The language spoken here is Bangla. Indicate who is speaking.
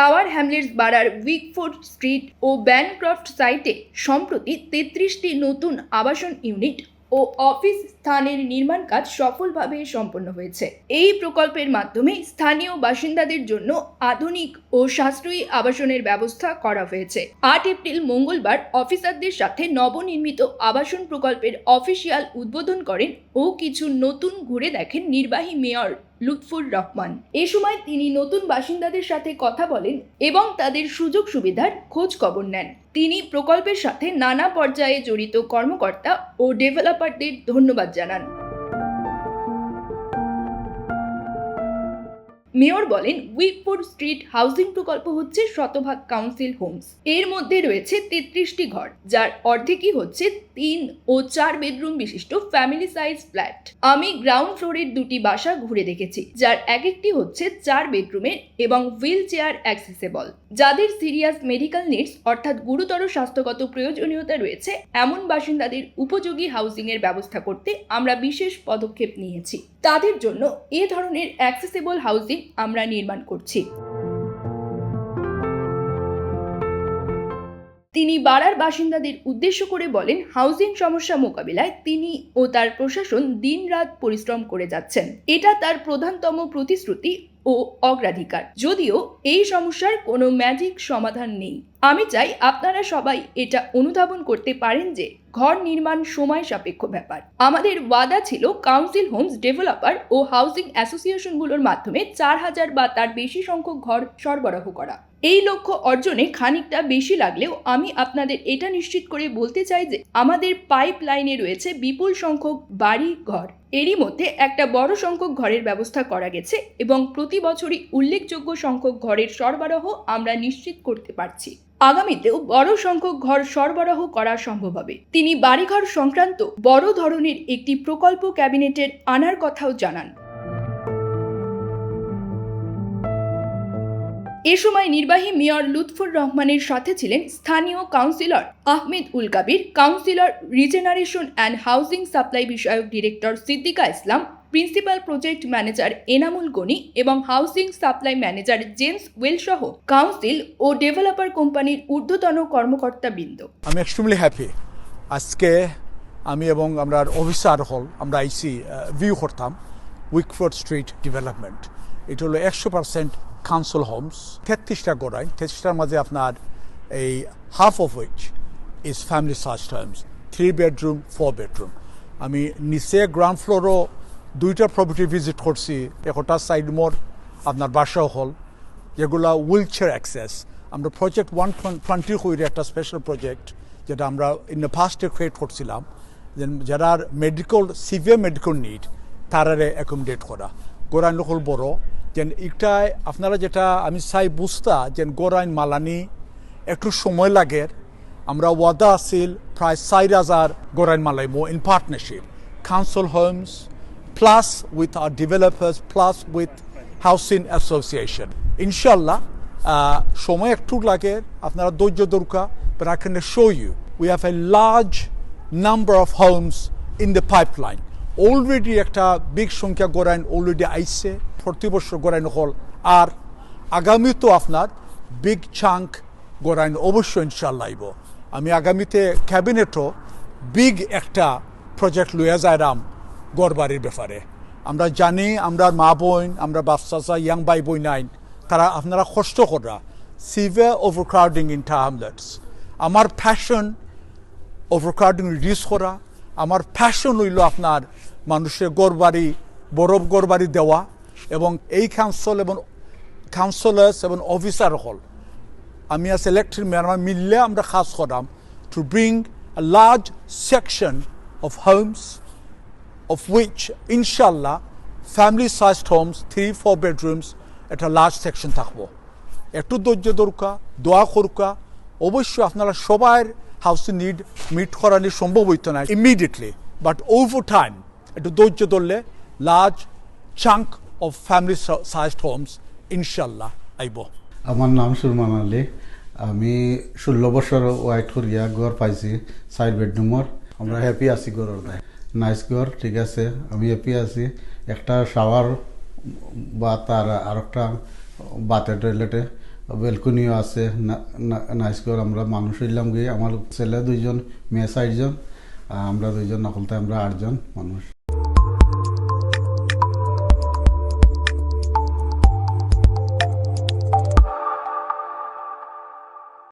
Speaker 1: টাওয়ার হ্যামলেটস বাড়ার উইকফোর্ড স্ট্রিট ও ব্যানক্রফট সাইটে সম্প্রতি তেত্রিশটি নতুন আবাসন ইউনিট ও অফিস স্থানের নির্মাণ কাজ সফলভাবে সম্পন্ন হয়েছে। এই প্রকল্পের মাধ্যমে স্থানীয় বাসিন্দাদের জন্য আধুনিক ও সাশ্রয়ী আবাসনের ব্যবস্থা করা হয়েছে। আট এপ্রিল মঙ্গলবার অফিসারদের সাথে নবনির্মিত আবাসন প্রকল্পের অফিসিয়াল উদ্বোধন করেন ও কিছু নতুন ঘুরে দেখেন নির্বাহী মেয়র লুৎফুর রহমান। এ সময় তিনি নতুন বাসিন্দাদের সাথে কথা বলেন এবং তাদের সুযোগ সুবিধার খোঁজ খবর নেন। তিনি প্রকল্পের সাথে নানা পর্যায়ে জড়িত কর্মকর্তা ও ডেভেলপারদের ধন্যবাদ জানান। মেয়র বলেন, উইকফোর্ড স্ট্রিট হাউজিং প্রকল্প হচ্ছে শতভাগ কাউন্সিল হোমস। এর মধ্যে রয়েছে তেত্রিশটি ঘর, যার অর্ধেকই হচ্ছে তিন ও চার বেডরুম বিশিষ্ট ফ্যামিলি সাইজ ফ্ল্যাট। আমি গ্রাউন্ড ফ্লোরের দুটি বাসা ঘুরে দেখেছি, যার এক একটি হচ্ছে চার বেডরুমের এবং হুইল চেয়ার অ্যাক্সেসেবল। যাদের সিরিয়াস মেডিকেল নিডস, অর্থাৎ গুরুতর স্বাস্থ্যগত প্রয়োজনীয়তা রয়েছে, এমন বাসিন্দাদের উপযোগী হাউজিং এর ব্যবস্থা করতে আমরা বিশেষ পদক্ষেপ নিয়েছি। তাদের জন্য এ ধরনের অ্যাক্সেসেবল হাউজিং আমরা নির্মাণ করছি। তিনি বাড়ার বাসিন্দাদের উদ্দেশ্য করে বলেন, হাউজিং সমস্যা মোকাবিলায় তিনি ও তার প্রশাসন দিনরাত পরিশ্রম করে যাচ্ছেন। এটা তার প্রধানতম প্রতিশ্রুতি ও অগ্রাধিকার। যদিও এই সমস্যার কোনো ম্যাজিক সমাধান নেই। আমি চাই আপনারা সবাই এটা অনুধাবন করতে পারেন যে ঘর নির্মাণ সময় সাপেক্ষ ব্যাপার। আমাদের ওয়াদা ছিল কাউন্সিল হোমস ডেভেলপার ও হাউজিং অ্যাসোসিয়েশনগুলোর মাধ্যমে চার হাজার বা তার বেশি সংখ্যক ঘর সরবরাহ করা। এই লক্ষ্য অর্জনে খানিকটা বেশি লাগলেও আমি আপনাদের এটা নিশ্চিত করে বলতে চাই যে আমাদের পাইপ লাইনে রয়েছে বিপুল সংখ্যক বাড়ি ঘর এরই মধ্যে একটা বড় সংখ্যক ঘরের ব্যবস্থা করা গেছে এবং প্রতি বছরই উল্লেখযোগ্য সংখ্যক ঘরের সরবরাহ আমরা নিশ্চিত করতে পারছি। আগামীতেও বড় সংখ্যক ঘর সরবরাহ করা সম্ভব হবে। তিনি বাড়িঘর সংক্রান্ত বড় ধরনের একটি প্রকল্প ক্যাবিনেটের আনার কথাও জানান। এ সময় নির্বাহী মেয়র লুৎফুর রহমানের সাথে ছিলেন স্থানীয় councillor Ahmed Ul Kabir, councillor regeneration and housing supply বিষয়ক director Siddika Islam, principal project manager Enamul Gani এবং housing supply manager James Well সহ কাউন্সিল ও ডেভেলপার কোম্পানির ঊর্ধ্বতন কর্মকর্তা বৃন্দ
Speaker 2: আমি এক্সট্রিমলি হ্যাপি আজকে আমি এবং আমরা অফিসার হল, আমরা আইসি ভিউ করতাম। Wickford street development. এটা হলো একশো পার্সেন্ট কাউন্সিল হোমস তেত্রিশটা গোড়াই তেত্রিশটার মাঝে আপনার এই half of which is family search homes three bedroom four bedroom আমি নিচে গ্রাউন্ড ফ্লোরও দুইটা প্রপার্টি ভিজিট করছি, একটা সাইড মোর আপনার বাসা হল, যেগুলা হুইল চেয়ার অ্যাক্সেস আমরা প্রজেক্ট ওয়ান টোয়েন্টি হইরে একটা স্পেশাল প্রজেক্ট যেটা আমরা ইন দ্য ফার্স্টে ক্রিয়েট করছিলাম যারা মেডিকেল সিভিয়ার মেডিকেল নিড তারারে অ্যাকোমোডেট করা। গোরাইন হল বড়, যেন একটাই আপনারা যেটা আমি চাই বুঝতা, যেন গোরাইন মালানি একটু সময় লাগে, আমরা ওয়াদা আসিল প্রায় চার হাজার গোরাইন মালাইব in partnership council homes plus with R developers plus with housing association ইনশাল্লাহ সময় একটু লাগে, আপনারা ধৈর্য দরকার but I show you we have a large number of homes in the pipeline already একটা বিগ সংখ্যা গোড়াইন অলরেডি আইসে প্রতি বছর গোড়াইন হল আর আগামীতেও আপনার বিগ চাঙ্ক গোড়াইন অবশ্যই ইনশাল্লাহ আইব। আমি আগামীতে ক্যাবিনেটও বিগ একটা প্রজেক্ট লইয়া যাইরাম গড়বাড়ির ব্যাপারে। আমরা জানি, আমরা মা বোন, আমরা বাচ্চা ইয়াং ভাই বই নাইন তারা আপনারা কষ্ট করা। সিভিয়ার ওভারক্রাউডিং ইন হ্যামলেটস আমার ফ্যাশন ওভারক্রাউডিং রিডিউস করা। আমার ফ্যাশন হইল আপনার মানুষের গড়বাড়ি, বরফ গড়বাড়ি দেওয়া এবং এই কাউন্সিল এবং কাউন্সিলার্স এবং অফিসার হল আমি আজ ইলেকট্রিক মেয়ার মিললে আমরা কাজ করাম to bring a large section of homes of which ইনশাল্লাহ family sized homes three four bedrooms একটা লার্জ সেকশন থাকব। একটু ধৈর্য দরকার দোয়া করুকা, অবশ্যই আপনারা সবার হাউসিং নিড মিট করানি সম্ভব হইতো না ইমিডিয়েটলি বাট ওভার টাইম একটু ধৈর্য ধরলে large chunk of family sized homes ইনশাল্লাহ আইব।
Speaker 3: আমার নাম সুরমান আলী। আমি ষোলো বছর ওয়াইট করিয়া ঘর পাইছি চার বেডরুমর আমরা হ্যাপি আছি ঘরের দায় নাইস ঘর, ঠিক আছে। আমি হ্যাপি আছি। একটা শাওয়ার বা তার আর একটা বাথের টয়লেটে বেলকনিও আছে, না- না- নাইস ঘর আমরা মানুষ হইলাম গিয়ে। আমার ছেলে দুইজন, মেয়ে চারজন আমরা দুইজন নকলতে আমরা আটজন মানুষ।